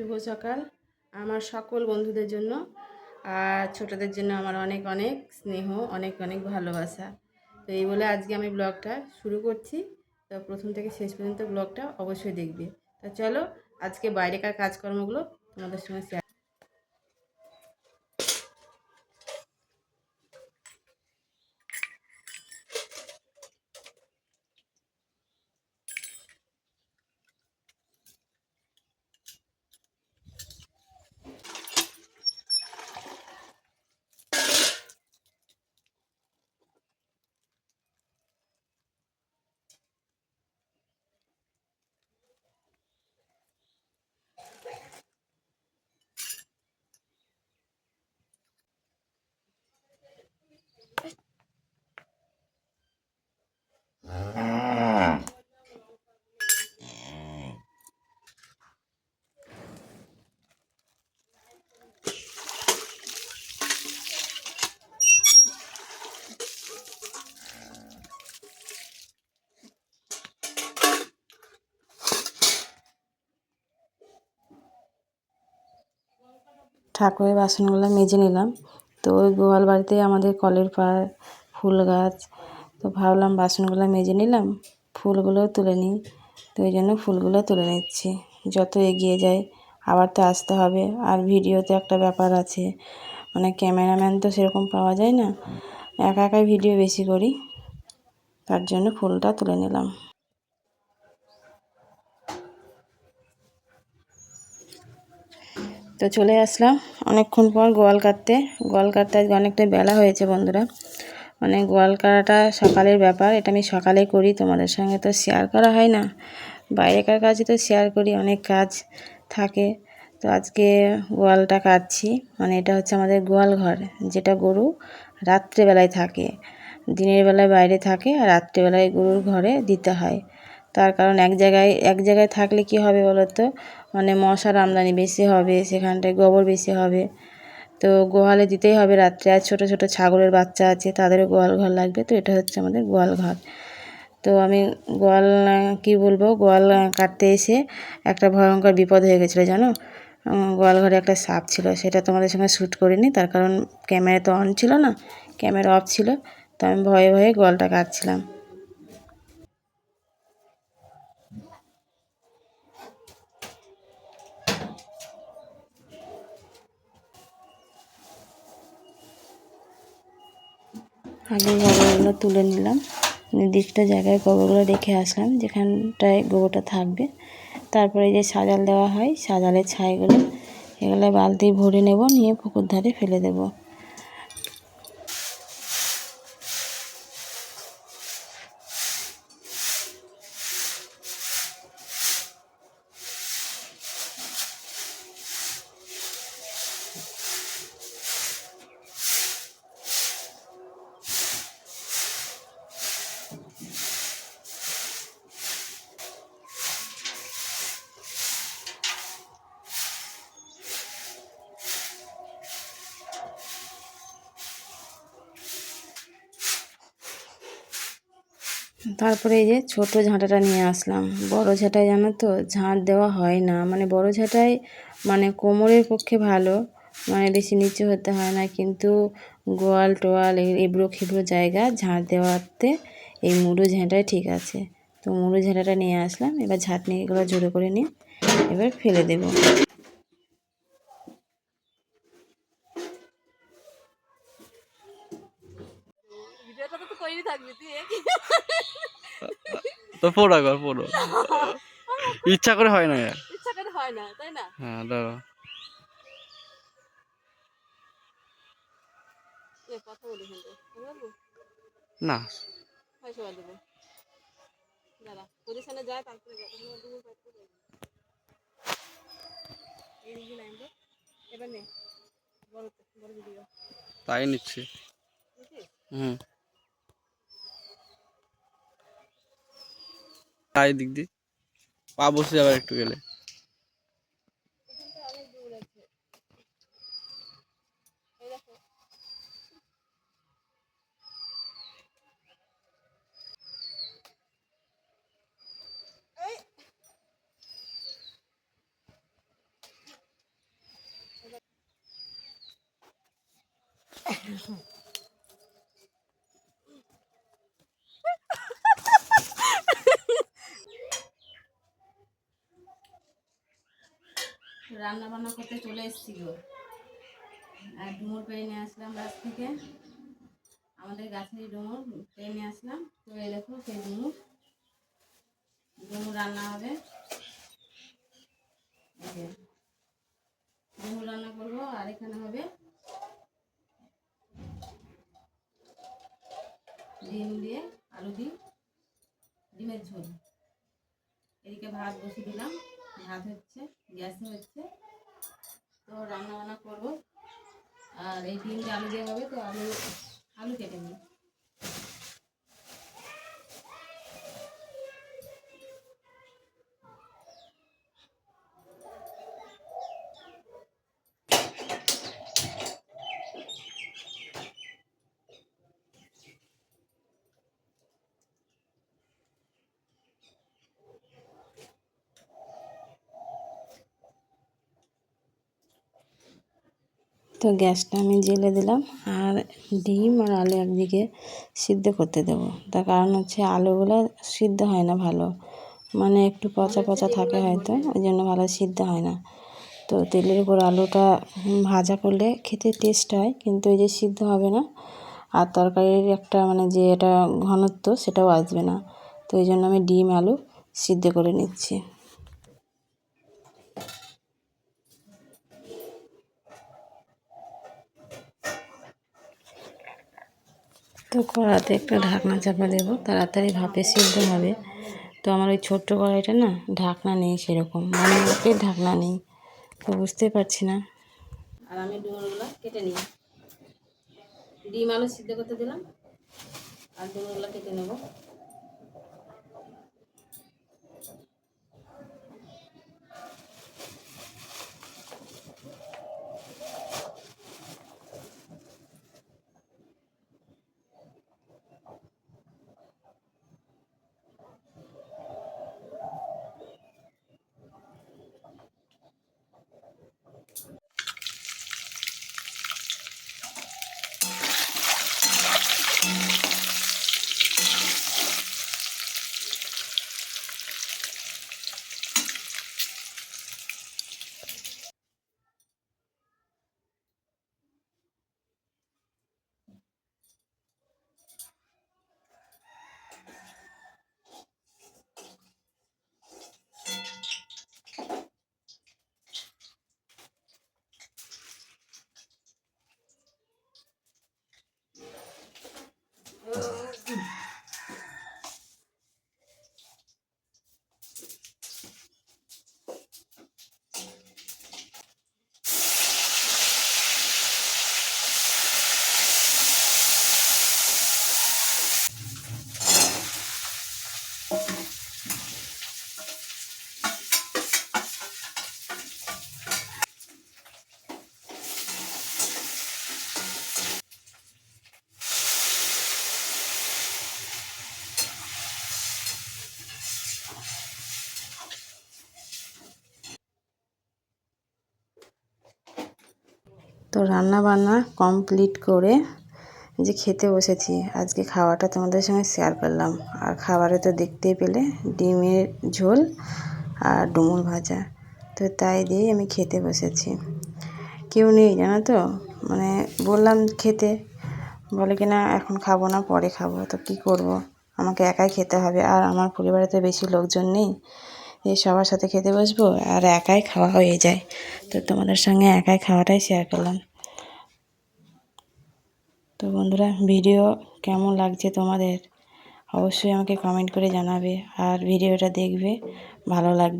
শুভ সকাল আমার সকল বন্ধুদের জন্য আর ছোটদের জন্য আমার অনেক অনেক স্নেহ, অনেক অনেক ভালোবাসা। তো এই বলে আজকে আমি ব্লগটা শুরু করছি। তো প্রথম থেকে শেষ পর্যন্ত ব্লগটা অবশ্যই দেখবে। তা চলো আজকে বাইরেকার কাজকর্মগুলো তোমাদের সঙ্গে শেয়ার ঠাকুরের বাসনগুলো মেজে নিলাম। তো ওই গোয়াল বাড়িতে আমাদের কলের পাড়, ফুল গাছ, তো ভাবলাম বাসনগুলো মেজে নিলাম, ফুলগুলোও তুলে নিই। তো ওই জন্য ফুলগুলো তুলে নিচ্ছি। যত এগিয়ে যায় আবার তো আসতে হবে। আর ভিডিওতে একটা ব্যাপার আছে মানে ক্যামেরাম্যান তো সেরকম পাওয়া যায় না। একা একাই ভিডিও বেশি করি, তার জন্য ফুলটা তুলে নিলাম। তো চলে আসলাম অনেকক্ষণ পর গোয়াল কাটতে। গোয়াল কাটতে আজকে অনেকটা বেলা হয়েছে বন্ধুরা। মানে গোয়াল কাটাটা সকালের ব্যাপার, এটা আমি সকালে করি, তোমাদের সঙ্গে তো শেয়ার করা হয় না। বাইরেকার কাজে তো শেয়ার করি, অনেক কাজ থাকে। তো আজকে গোয়ালটা কাটছি মানে এটা হচ্ছে আমাদের গোয়াল ঘর, যেটা গরু রাত্রেবেলায় থাকে। দিনের বেলায় বাইরে থাকে আর রাত্রেবেলায় গরুর ঘরে দিতে হয়। তার কারণ এক জায়গায় এক জায়গায় থাকলে কি হবে বলো তো মানে মশার আমদানি বেশি হবে, সেখানটায় গোবর বেশি হবে। তো গোয়ালে দিতেই হবে রাত্রে। আর ছোটো ছোটো ছাগলের বাচ্চা আছে, তাদেরও গোয়াল ঘর লাগবে। তো এটা হচ্ছে আমাদের গোয়াল ঘর। তো আমি গোয়াল, কী বলব, গোয়াল কাটতে এসে একটা ভয়ঙ্কর বিপদ হয়ে গেছিল, জানো? গোয়াল ঘরে একটা সাপ ছিল। সেটা তোমাদের সঙ্গে শ্যুট করিনি। তার কারণ ক্যামেরা তো অন ছিল না, ক্যামেরা অফ ছিল। তো আমি ভয়ে ভয়ে গোয়ালটা কাটছিলাম। আগে গোবরগুলো তুলে নিলাম। নির্দিষ্ট জায়গায় গোবরগুলো রেখে আসলাম, যেখানটায় গোবরটা থাকবে। তারপরে যে সাজাল দেওয়া হয়, সাজালের ছাইগুলো, এগুলো বালতি ভরে নেব, নিয়ে পুকুর ধারে ফেলে দেব। তারপরে এই যে ছোট ঝাঁটাটা নিয়ে আসলাম। বড় ঝাঁটায় জানো তো, ঝাঁট দেওয়া হয় না। মানে বড় ঝাঁটায় মানে কোমরের পক্ষে ভালো মানে বেশি নিচু হতে হয় না। কিন্তু গোয়াল টোয়াল এবড়ো খেবড়ো জায়গা, ঝাঁট দেওয়াতে এই মুড়ো ঝাঁটাই ঠিক আছে। তো মুড়ো ঝাঁটাটা নিয়ে আসলাম। এবার ঝাঁটনি এগুলো জোরে করে নিয়ে এবার ফেলে দেবো। তো পড়া কর পড়ো। ইচ্ছা করে হয় না ইচ্ছা করে হয় না তাই না? হ্যাঁ দাঁড়া কথা বলি কিন্তু। বলব না। হয় সবাই দেবো। তাই দিক দিয়ে পা বসে যাবে একটু গেলে Thank you. রান্না বান্না করতে চলে এসেছি গো আর ডুমুর পেরে নিয়ে আসলাম গাছ থেকে। আমাদের গাছের ডুমুর পেরে নিয়ে আসলাম। তো এই দেখো, সেই ডুমুর। ডুমুর রান্না হবে। ডুমুর রান্না করব। আর এখানে হবে ডিম দিয়ে আলু দিয়ে, ডিমের ঝোল। এদিকে ভাত বসিয়ে দিলাম। ভাত হচ্ছে, গ্যাসে হচ্ছে। তো রান্না বান্না করব। আর এই ডিমটা আলু দিয়ে হবে, তো আলু আলু কেটে নিই। তো গ্যাসটা আমি জেলে দিলাম আর ডিম আর আলু একদিকে সিদ্ধ করতে দেবো। তার কারণ হচ্ছে আলুগুলো সিদ্ধ হয় না ভালো। মানে একটু পচা পচা থাকে হয়তো, ওই জন্য ভালো সিদ্ধ হয় না। তো তেলের উপর আলুটা ভাজা করলে খেতে টেস্ট হয়, কিন্তু এই যে সিদ্ধ হবে না আর তরকারির একটা মানে যে এটা ঘনত্ব সেটাও আসবে না। তো এই জন্য আমি ডিম, আলু সিদ্ধ করে নিচ্ছি। তো কড়াতে একটা ঢাকনা চাপা দেবো, তাড়াতাড়ি ভাপে সিদ্ধ হবে। তো আমার ওই ছোট্ট কড়াইটা না, ঢাকনা নেই সেরকম মানে ওকে ঢাকনা নেই, তো বুঝতে পারছি না। আর আমি ডুমুরগুলো কেটে নিই। ডিম আলু সিদ্ধ করতে দিলাম, আর ডুমুরগুলো কেটে নেব। রান্না বান্না কমপ্লিট করে যে খেতে বসেছি। আজকে খাওয়াটা তোমাদের সঙ্গে শেয়ার করলাম। আর খাবারে তো দেখতেই পেলে, ডিমের ঝোল আর ডুমুর ভাজা। তো তাই দিয়েই আমি খেতে বসেছি। কেউ নেই, জানো তো? মানে বললাম খেতে। বলে কি না, এখন খাব না, পরে খাব। তো কী করব? আমাকে একাই খেতে হবে। আর আমার পরিবারে তো বেশি লোকজন নেই। এই সবার সাথে খেতে বসবো আর একাই খাওয়া হয়ে যায়। তো তোমাদের সঙ্গে একাই খাওয়াটাই শেয়ার করলাম। তো বন্ধুরা, ভিডিও কেমন লাগছে তোমাদের? অবশ্যই আমাকে কমেন্ট করে জানাবে, আর ভিডিওটা দেখবে, ভালো লাগবে।